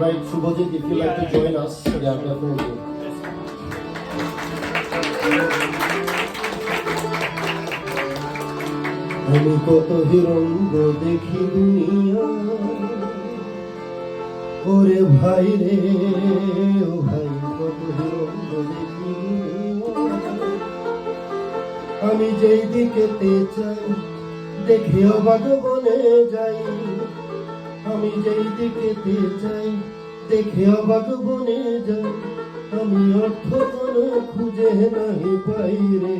Right, Shubhajit, if you like to join us, yeah, definitely. আমি কত হিরঙ্গ দেখি দুনিয়া। ওরে ভাই রে ও ভাই কত হিরঙ্গ দেখি আমি যেই দিকেতে চাই দেখে অবাক বনে যাই। আমি যেই দিকেতে চাই দেখে অবাক বনে যাই আমি অর্থ কোনো খুঁজে নাহি পাই রে।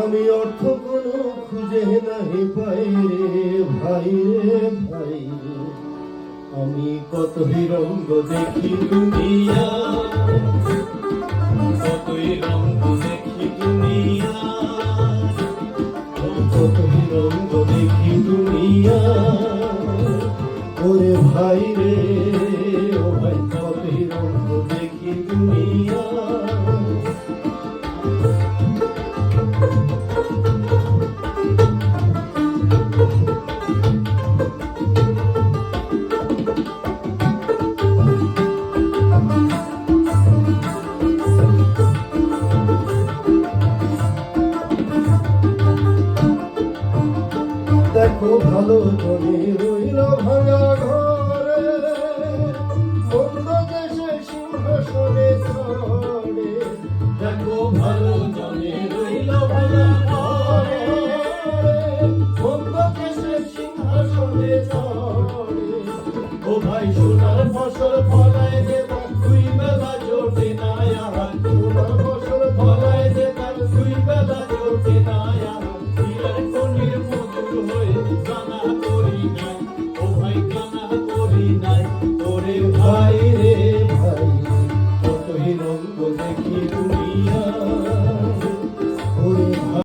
আমি অর্থ কোনো খুঁজে নাহি পাই রে, ভাই রে ভাই। আমি কত রঙ্গ দেখি দুনিয়া, কতই রঙ দেখি দুনিয়া। ভাই রে ও ভাই কত রঙ্গ দেখি দুনিয়া দেখো ভালো জনে রইল ভাঙা ও ভাই, সোনার ফসল ফলায় দেব দুই বেলা জোটে নাই আহার সোনার ফসল ফলায় দেব দুই বেলা জোটে নাই আহার হিরার কোনির মধুর হয়ে কানা করি রে, ভাই কত রঙ্গ দেখি দুনিয়া